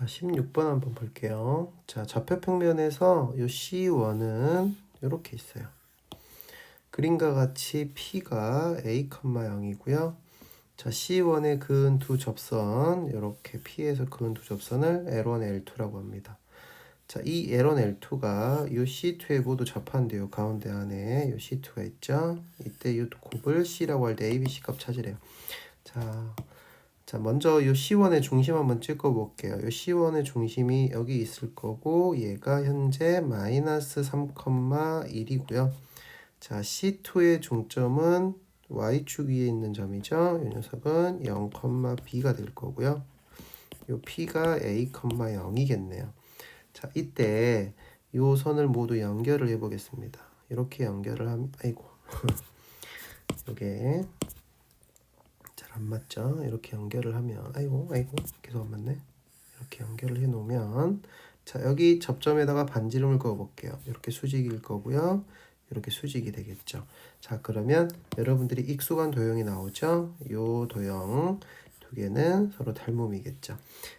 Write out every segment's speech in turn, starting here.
자, 16번 한번 볼게요. 자, 좌표평면에서 요 C1은 이렇게 있어요. 그림과 같이 P가 A, 0이고요. 자, C1에 그은 두 접선, 이렇게 P에서 그은 두 접선을 L1, L2라고 합니다. 자, 이 L1, L2가 요 C2에 모두 접한대요. 가운데 안에 요 C2가 있죠. 이때 요 곱을 C라고 할 때 A, B, C 값 찾으래요. 자, 자, 먼저 요 C1의 중심 한번 찍어 볼게요. 요 C1의 중심이 여기 있을 거고 얘가 현재 마이너스 3,1이고요. 자, C2의 중점은 Y축 위에 있는 점이죠. 이 녀석은 0,B가 될 거고요. 요 P가 A, 0이겠네요. 자, 이때 요 선을 모두 연결을 해 보겠습니다. 이렇게 연결을 하면 아이고. 요게 잘 안 맞죠? 이렇게 연결을 하면 아이고 아이고 계속 안 맞네. 이렇게 연결을 해 놓으면 자, 여기 접점에다가 반지름을 그어 볼게요. 이렇게 수직일 거고요. 이렇게 수직이 되겠죠. 자, 그러면 여러분들이 익숙한 도형이 나오죠? 요 도형 두 개는 서로 닮음이겠죠.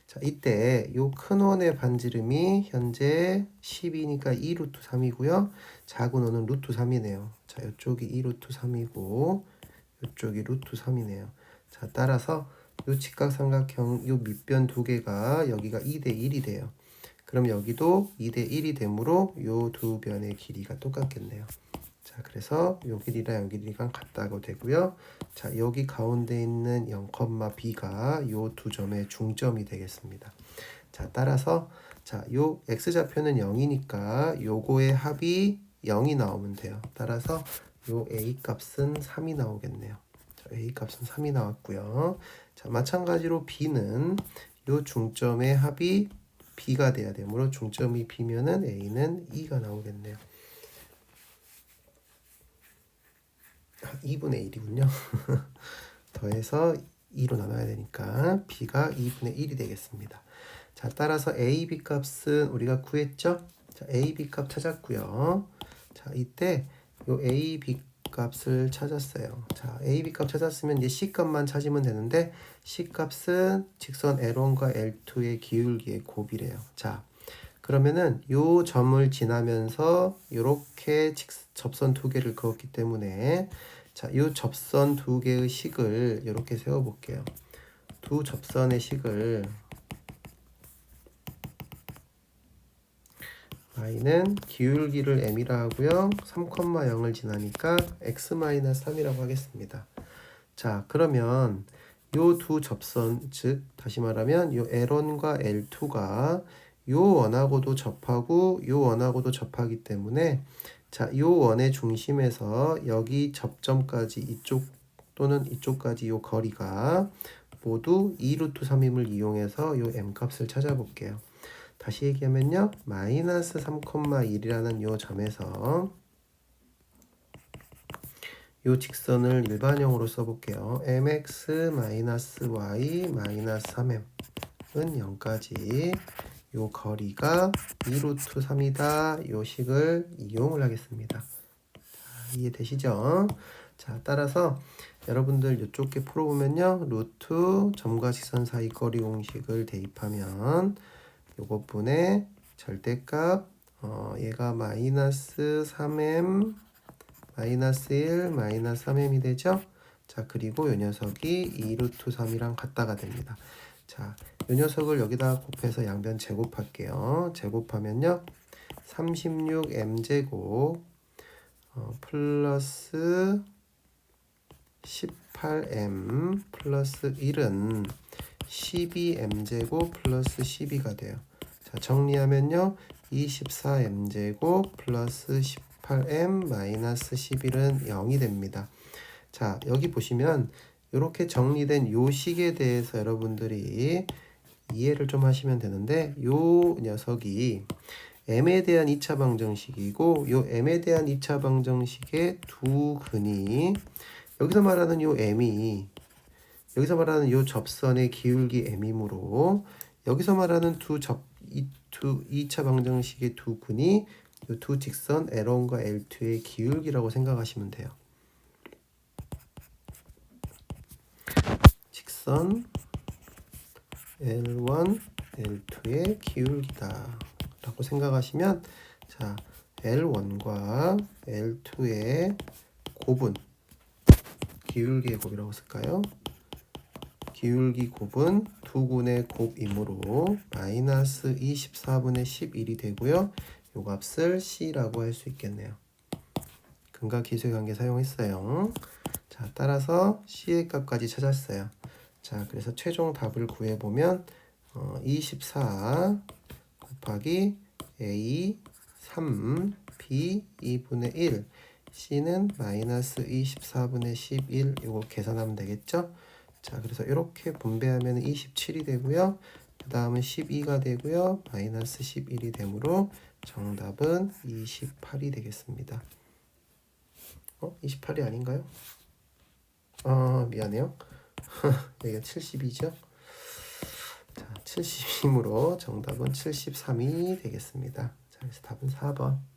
자, 이때 요 큰 원의 반지름이 현재 10이니까 2 루트 3이고요. 작은 원은 루트 3이네요. 자, 이쪽이 2 루트 3이고 이쪽이 루트 3이네요. 자, 따라서 요 직각삼각형 요 밑변 두 개가 여기가 2대 1이 돼요. 그럼 여기도 2대 1이 되므로 요 두 변의 길이가 똑같겠네요. 자, 그래서 요 길이랑 요 길이랑 같다고 되고요. 자, 여기 가운데 있는 0,b가 요 두 점의 중점이 되겠습니다. 자, 따라서 자, 요 x좌표는 0이니까 요거의 합이 0이 나오면 돼요. 따라서 요 a 값은 3이 나오겠네요. 자, a 값은 3이 나왔고요. 자, 마찬가지로 b는 요 중점의 합이 b가 돼야 되므로 중점이 b면은 a는 2가 나오겠네요. 2분의 1이군요. 더해서 2로 나눠야 되니까 b가 2분의 1이 되겠습니다. 자, 따라서 a, b 값은 우리가 구했죠? 자, a, b 값 찾았고요. 자, 이때 요 a, b 값을 찾았어요. 자, a, b 값 찾았으면 이제 c 값만 찾으면 되는데 c 값은 직선 L1과 L2의 기울기의 곱이래요. 자, 그러면은 요 점을 지나면서 요렇게 접선 두 개를 그었기 때문에 자, 요 접선 두 개의 식을 이렇게 세워 볼게요. 두 접선의 식을 y는 기울기를 m이라 하고요. 3,0을 지나니까 x-3이라고 하겠습니다. 자, 그러면 요 두 접선 즉 다시 말하면 요 L1과 L2가 요 원하고도 접하고 요 원하고도 접하기 때문에 자, 요 원의 중심에서 여기 접점까지 이쪽 또는 이쪽까지 요 거리가 모두 2루트 3임을 이용해서 요 m 값을 찾아볼게요. 다시 얘기하면요. 마이너스 3,1이라는 요 점에서 요 직선을 일반형으로 써볼게요. mx 마이너스 y 마이너스 3m은 0까지 요 거리가 2루트 3이다. 요 식을 이용을 하겠습니다. 자, 이해되시죠? 자, 따라서 여러분들 이쪽에 풀어보면요. 루트 점과 직선 사이 거리 공식을 대입하면 요것 분의 절대값 어, 얘가 마이너스 3m 마이너스 1 마이너스 3m이 되죠? 자, 그리고 요 녀석이 2루트 3이랑 같다가 됩니다. 자, 이 녀석을 여기다 곱해서 양변 제곱할게요. 제곱하면요. 36m제곱 어, 플러스 18m 플러스 1은 12m제곱 플러스 12가 돼요. 자, 정리하면요. 24m제곱 플러스 18m 마이너스 11은 0이 됩니다. 자, 여기 보시면 이렇게 정리된 요 식에 대해서 여러분들이 이해를 좀 하시면 되는데 요 녀석이 m에 대한 2차 방정식이고 요 m에 대한 2차 방정식의 두 근이 여기서 말하는 요 m이 여기서 말하는 요 접선의 기울기 m이므로 여기서 말하는 두 접 이 두 2차 방정식의 두 근이 요두 직선 L1과 L2의 기울기라고 생각하시면 돼요. 직선 L1, L2의 기울기다 라고 생각하시면 자 L1과 L2의 곱은 기울기의 곱이라고 쓸까요? 기울기 곱은 두 군의 곱이므로 마이너스 24분의 11이 되고요. 요 값을 C라고 할 수 있겠네요. 근과 기수의 관계 사용했어요. 자, 따라서 C의 값까지 찾았어요. 자, 그래서 최종 답을 구해보면 어, 24 곱하기 A 3 B 2분의 1 C는 마이너스 24분의 11 이거 계산하면 되겠죠? 자, 그래서 이렇게 분배하면 27이 되고요. 그 다음은 12가 되고요. 마이너스 11이 되므로 정답은 28이 되겠습니다. 어? 28이 아닌가요? 아, 미안해요. 여기가 70이죠? 자, 70이므로 정답은 73이 되겠습니다. 자, 그래서 답은 4번.